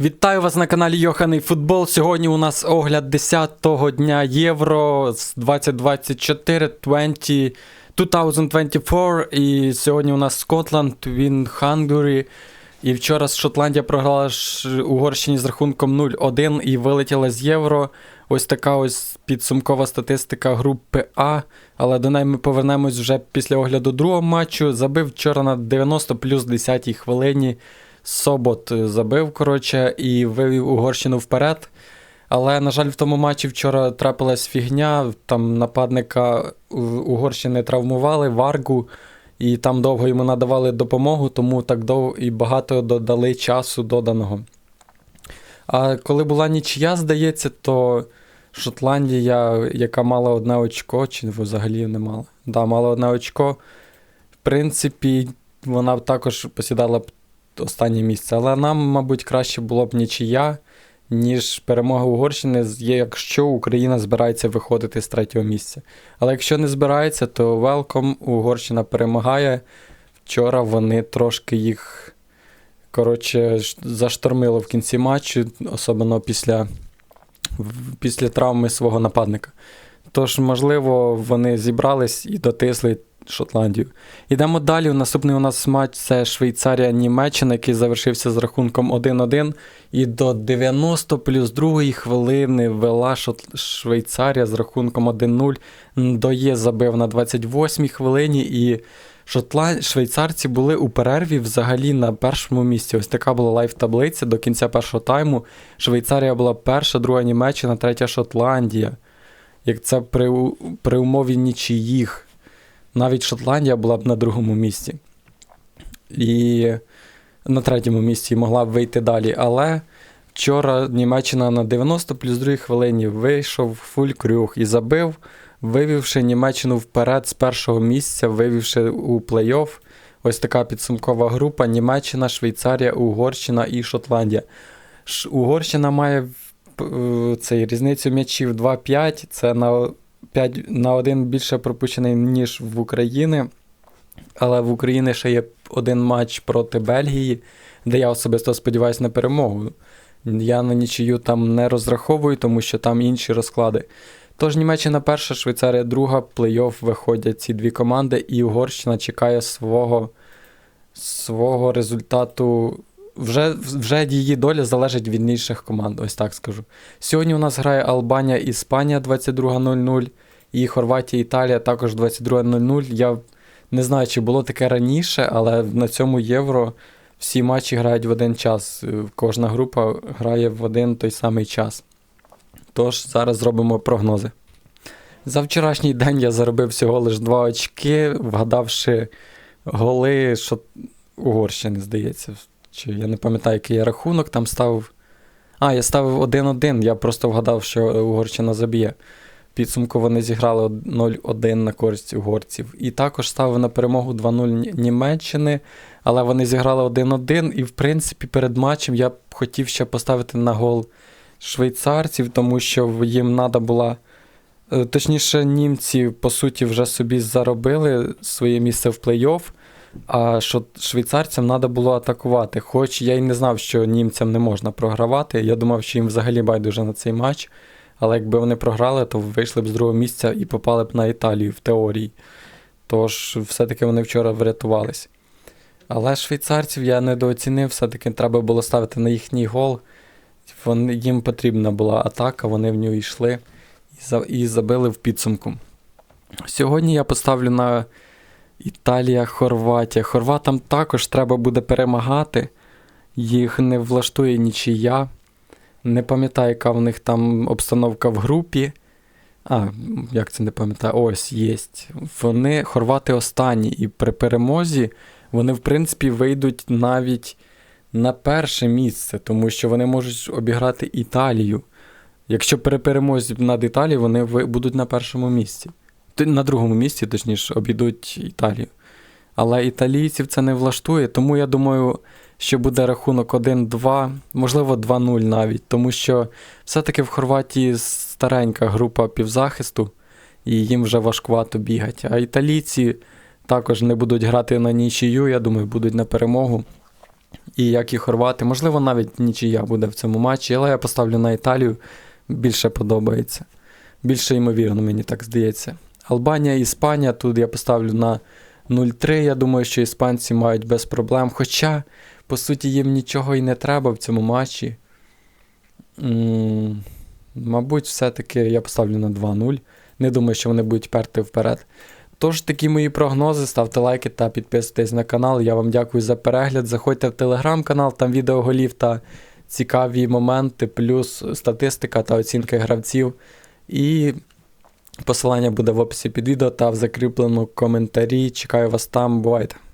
Вітаю вас на каналі Йоханий Футбол. Сьогодні у нас огляд 10-го дня Євро з 2024 20, 2024. І сьогодні у нас Скотланд, він Хангурі. І вчора Шотландія програла Угорщині з рахунком 0-1 і вилетіла з Євро. Ось така ось підсумкова статистика групи А. Але до неї ми повернемось вже після огляду другого матчу. Забив вчора на 90 плюс 10 хвилині. Собот забив, коротше, і вивів Угорщину вперед. Але, на жаль, в тому матчі вчора трапилась фігня. Там нападника Угорщини травмували, Варгу, і там довго йому надавали допомогу, тому так довго і багато додали часу доданого. А коли була нічия, здається, то Шотландія, яка мала одне очко, чи взагалі не мала. Да, мала одне очко. В принципі, вона також посідала останнє місце. Але нам, мабуть, краще було б нічия, ніж перемога Угорщини, якщо Україна збирається виходити з третього місця. Але якщо не збирається, то велком Угорщина перемагає. Вчора вони трошки їх коротше, заштормило в кінці матчу, особливо після, після травми свого нападника. Тож, можливо, вони зібрались і дотисли Шотландію. Йдемо далі. Наступний у нас матч це Швейцарія-Німеччина, який завершився з рахунком 1-1. І до 90 плюс 2 хвилини вела Швейцарія з рахунком 1-0. Доє забив на 28-й хвилині. І Шотланд... швейцарці були у перерві взагалі на першому місці. Ось така була лайв-таблиця до кінця першого тайму. Швейцарія була перша, друга Німеччина, третя Шотландія. Як це при, при умові нічиїх навіть Шотландія була б на другому місці. І на третьому місці могла б вийти далі. Але вчора Німеччина на 90 плюс 2 хвилині вийшов фулькрюг і забив, вивівши Німеччину вперед з першого місця, вивівши у плей-офф. Ось така підсумкова група: Німеччина, Швейцарія, Угорщина і Шотландія. Угорщина має цей різницю м'ячів 2-5. Це на 5 на один більше пропущений, ніж в Україні. Але в Україні ще є один матч проти Бельгії, де я особисто сподіваюся на перемогу. Я на нічию там не розраховую, тому що там інші розклади. Тож Німеччина перша, Швейцарія друга, плей-офф виходять ці дві команди, і Угорщина чекає свого свого результату. Вже вже її доля залежить від інших команд, ось так скажу. Сьогодні у нас грає Албанія, Іспанія 22.00 і Хорватія, Італія також 22.00. Я не знаю, чи було таке раніше, але на цьому євро всі матчі грають в один час. Кожна група грає в один той самий час. Тож, зараз зробимо прогнози. За вчорашній день я заробив всього лише 2 очки, вгадавши голи, що Угорщини, здається. Чи я не пам'ятаю, який я рахунок там ставив. А, я ставив 1-1, я просто вгадав, що Угорщина заб'є. Підсумку вони зіграли 0-1 на користь угорців. І також ставив на перемогу 2-0 Німеччини, але вони зіграли 1-1. І, в принципі, перед матчем я б хотів ще поставити на гол швейцарців, тому що їм треба була. Е, точніше, німці, по суті, вже собі заробили своє місце в плей-офф. А що швейцарцям треба було атакувати. Хоч я й не знав, що німцям не можна програвати. Я думав, що їм взагалі байдуже на цей матч. Але якби вони програли, то вийшли б з другого місця і попали б на Італію в теорії. Тож, все-таки вони вчора врятувались. Але швейцарців я недооцінив, все-таки треба було ставити на їхній гол. Вони, Їм потрібна була атака, вони в нього йшли і забили в підсумку. Сьогодні я поставлю на. Італія, Хорватія. Хорватам також треба буде перемагати. Їх не влаштує нічия. Не пам'ятаю, яка в них там обстановка в групі. А, як це не пам'ятаю? Ось є. Вони, хорвати останні, і при перемозі вони, в принципі, вийдуть навіть на перше місце, тому що вони можуть обіграти Італію. Якщо при перемозі над Італією, вони будуть на першому місці на другому місці, точніше, обійдуть Італію. Але італійців це не влаштує, тому я думаю, що буде рахунок 1-2, можливо, 2-0 навіть, тому що все-таки в Хорватії старенька група півзахисту, і їм вже важкувато бігати. А італійці також не будуть грати на нічию, я думаю, будуть на перемогу. і як і хорвати. Можливо, навіть нічия буде в цьому матчі, але я поставлю на Італію. Більше подобається. Більше ймовірно, мені так здається. Албанія, Іспанія. Тут я поставлю на 0-3. Я думаю, що іспанці мають без проблем. Хоча, по суті, їм нічого і не треба в цьому матчі. М, Мабуть, все-таки я поставлю на 2-0. Не думаю, що вони будуть перти вперед. Тож, такі мої прогнози. Ставте лайки та підписуйтесь на канал. Я вам дякую за перегляд. Заходьте в телеграм-канал, там відео голів та цікаві моменти, плюс статистика та оцінки гравців. І посилання буде в описі під відео та в закріпленому коментарі. Чекаю вас там. Бувайте!